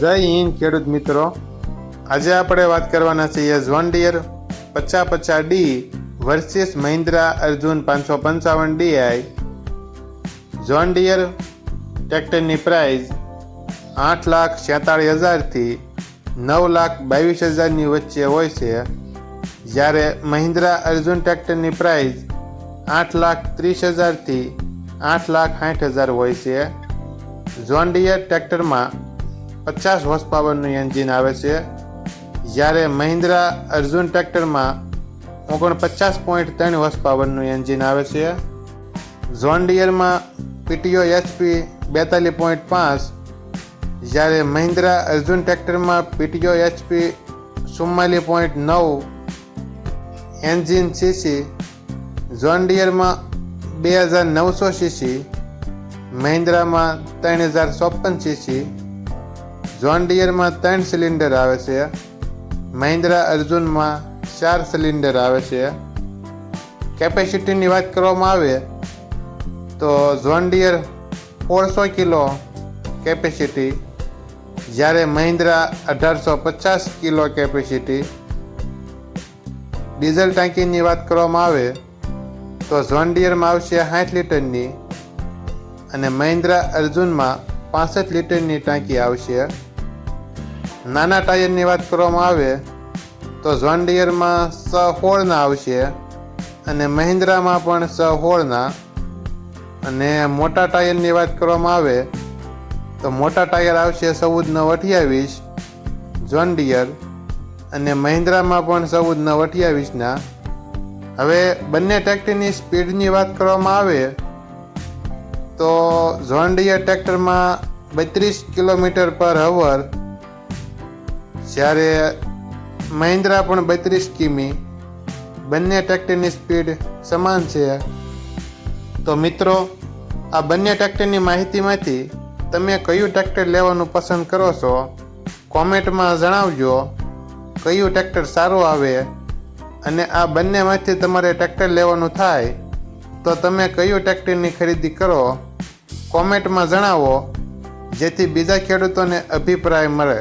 જય હિન્દ, ખેડૂત મિત્રો. આજે આપણે વાત કરવાના છીએ ઝોન ડિયર પચાસ પચાસ ડી વર્સિસ મહિન્દ્રા અર્જુન પાંચસો પંચાવન ડીઆઈ. ઝોન ડિયર ટ્રેક્ટરની પ્રાઇઝ આઠ લાખ છેતાળીસ હજારથી નવ લાખ બાવીસ હજારની વચ્ચે હોય છે. જ્યારે મહિન્દ્રા અર્જુન ટ્રેક્ટરની પ્રાઇઝ આઠ લાખ ત્રીસ હજારથી આઠ લાખ સાઠ હજાર હોય છે. જોન ડિયર ટ્રેક્ટરમાં પચાસ હોર્સ પાવરનું એન્જિન આવે છે. જ્યારે મહિન્દ્રા અર્જુન ટ્રેક્ટરમાં ઓગણપચાસ પોઈન્ટ ત્રણ હોર્સ પાવરનું એન્જિન આવે છે. ઝોન ડિયરમાં પીટીઓ એચપી બેતાલીસ પોઈન્ટ પાંચ. જ્યારે મહિન્દ્રા અર્જુન ટ્રેક્ટરમાં પીટીઓ એચપી ચુમ્માલીસ પોઈન્ટ નવ એન્જિન સીસી. ઝોન ડિયરમાં બે હજાર નવસો સીસી. મહિન્દ્રામાં ત્રણ હજાર ચોપન સીસી. જોન ડિયરમાં ત્રણ સિલિન્ડર આવે છે. મહિન્દ્રા અર્જુનમાં ચાર સિલિન્ડર આવે છે. કેપેસિટીની વાત કરવામાં આવે, તો જોન ડિયર સોળસો કિલો કેપેસિટી જ્યારે મહિન્દ્રા અઢારસો પચાસ કિલો કેપેસિટી ડીઝલ ટાંકીની વાત કરવામાં આવે, તો ઝોન ડિયરમાં આવશે સાઠ લીટરની અને મહિન્દ્રા અર્જુનમાં પાસઠ લીટરની ટાંકી આવશે. નાના ટાયરની વાત કરવામાં આવે, તો ઝોન ડિયરમાં સ હોળના આવશે અને મહિન્દ્રામાં પણ સ હોળના. અને મોટા ટાયરની વાત કરવામાં આવે, તો મોટા ટાયર આવશે ચૌદ નવ અઠ્યાવીસ ઝોન ડિયર અને મહિન્દ્રામાં પણ ચૌદ નવ અઠ્યાવીસના. હવે બંને ટ્રેક્ટરની સ્પીડની વાત કરવામાં આવે, તો ઝોન ડિયર ટ્રેક્ટરમાં બત્રીસ કિલોમીટર પર અવર જ્યારે મહિન્દ્રા પણ બત્રીસ કિમી, બંને ટ્રેક્ટરની સ્પીડ સમાન છે. તો મિત્રો, આ બંને ટ્રેક્ટરની માહિતીમાંથી તમે કયું ટ્રેક્ટર લેવાનું પસંદ કરો છો, કોમેન્ટમાં જણાવજો, કયું ટ્રેક્ટર સારું આવે અને આ બંનેમાંથી તમારે ટ્રેક્ટર લેવાનું થાય, તો તમે કયું ટ્રેક્ટરની ખરીદી કરો, કોમેન્ટમાં જણાવો, જેથી બીજા ખેડૂતોને અભિપ્રાય મળે.